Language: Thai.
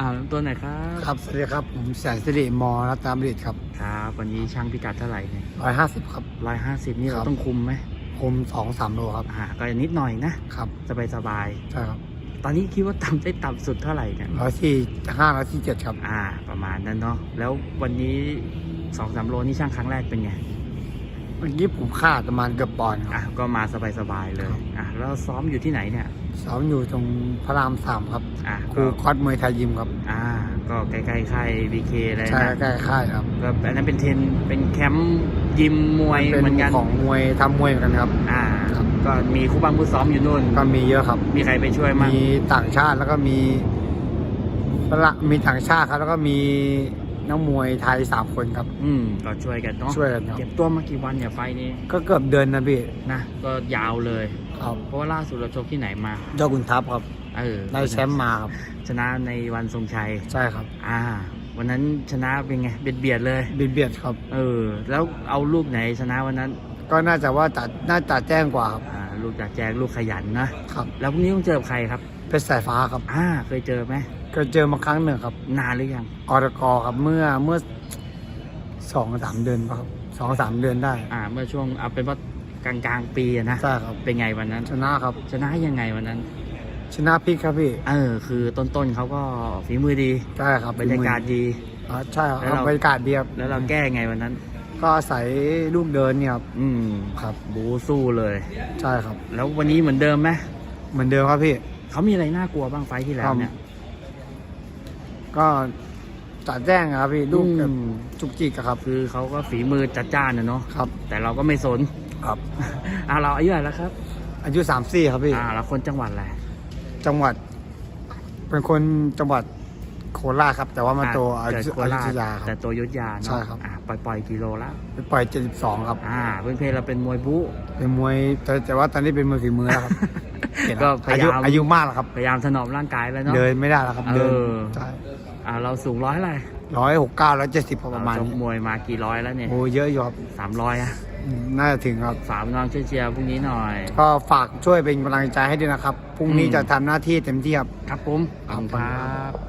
อ่าเริ่มต้นหน่อยครับครับสวัสดีครับผมแสนสิริมอรัตนบริตครับครับวันนี้ช่างพิกัดเท่าไหร่เนี่ยร้อยห้าสิบครับ ร้อยห้าสิบนี่ครัเราบต้องคุมไหมผมสองสามโลครับอ่าก็นิดหน่อยนะครับสบายสบายใช่ครับๆตอนนี้คิดว่าต่ำได้ต่ำสุดเท่าไหร่เนี่ยร้อยสี่ห้าร้อยสี่เจ็ดครับอ่า ประมาณนั้นเนาะแล้ววันนี้สองสามโลนี่ช่างครั้งแรกเป็นไง เมื่อกี้ผมขาดประมาณเกือบปอนด์คอะรับ ก็มาสบายๆเลยครับ อะแล้วซ้อมอยู่ที่ไหนเนี่ยซ้อมอยู่ตรงพระรามสามครับ อะครูก็คอสมวยไทยยิมครับ อ่า ก็ใกล้ๆค่ายบีเคเลยใช่นะใกล้ค่ายครับก็อันนั้นเป็นเทรนเป็นแคมป์ยิมมวยเป็นเหมือนกันของมวยทำมวยเหมือนกันครับ อ่า ครับ ก็มีคู่บังคู่ซ้อมอยู่นู่นก็มีเยอะครับ มีใครไปช่วยมั้งมีต่างชาติแล้วก็มีฝรั่งมีต่างชาติครับ แล้วก็มี นักมวยไทยสามคนครับ อืมก็ช่วยกันเนาะช่วยกันครับ เก็บตัวมากี่วันเนี่ยไฟล์นี้ก็เกือบเดือนนะพี่นะ ก็ยาวเลย ครับเพราะว่าล่าสุดเราชกที่ไหนมาเจ้ากุนทัพครับเออได้แชมป์มาครับชนะในวันทรงชัย ใช่ครับอ่า วันนั้นชนะเป็นไงเบียดเบียดๆเลย เบียดเบียดครับ เออ แล้วเอาลูกไหนชนะวันนั้น ก็น่าจะว่าตัดน่าจะแจ้งกว่าครับอ่า ลูกจากแจกลูกขยันนะครับ แล้วพรุ่งนี้ต้องเจอกับใครครับเพชรสายฟ้าครับอ่าเคยเจอไหมก็เจอมาครั้งหนึ่งครับ นานหรือยังอรกครับเมื่อเมื่อสองสามเดือนป่ะครับสองสามเดือนได้ อ่า เมื่อช่วงเอาเป็นว่ากลางกลางๆปีอะนะใช่ครับเป็นไงวันนั้น ชนะครับ ชนะยังไงวันนั้น ชนะพลิกครับพี่เออคือต้นๆเขาก็ฝีมือดีใช่ครับบรรยากาศดีอ่าใช่ครับแล้วเราบรรยากาศดีครับแล้วเราแก้ไงวันนั้น ก็อาศัยลูกเดินเนี่ยครับอืมครับบูสู้เลย ใช่ครับ แล้ววันนี้เหมือนเดิมไหมเหมือนเดิมครับพี่ เขามีอะไรน่ากลัวบ้างไฟท์ที่แล้วเนี่ยก็จัดแจ้งครับพี่ลูกแบบอืมจุกจิกอะครับ คือเขาก็ฝีมือจัดจ้านนะเนาะครับ แต่เราก็ไม่สนครับอ่าเราอายุเท่าไหร่แล้วครับ อายุสามสี่ครับพี่อ่าเราคนจังหวัดอะไรจังหวัด เป็นคนจังหวัด โคราชครับ แต่ว่ามาโตอาเกิดยุโคอรายุชธยาคแต่รับตัวยุทธยาเนาะใช่ครับอ่าปล่อยปล่อยกิโลแล้วไปปล่อยเจ็ดสิบสองครับ อ่าเพื่อนเพเราเป็นมวยบู๊เป็นมวยแต่แต่ว่าตอนนี้เป็นมวยฝีมือแล้วครับเห็นก็แล้วพยายามอายุอายุมากแล้วครับ พยายามถนอมร่างกายแล้วเนาะเดินไม่ได้แล้วครับเดินเออใช่อ่าเราสูงร้อยอะไรร้อยหกเก้าร้อยเจ็ดสิบประมาณเชกนี้มวยมากี่ร้อยแล้วเนี่ยโอ้เยอะอยู่ครับสามร้อยอะอืมน่าจะถึงครับฝากน้องช่วยเชียร์พรุ่งนี้หน่อย ก็ฝากช่วยเป็นกำลังใจให้ด้วยนะครับ พรุ่งนี้อืมจะทำหน้าที่เต็มที่ครับ ครับผมขอบคุณครับ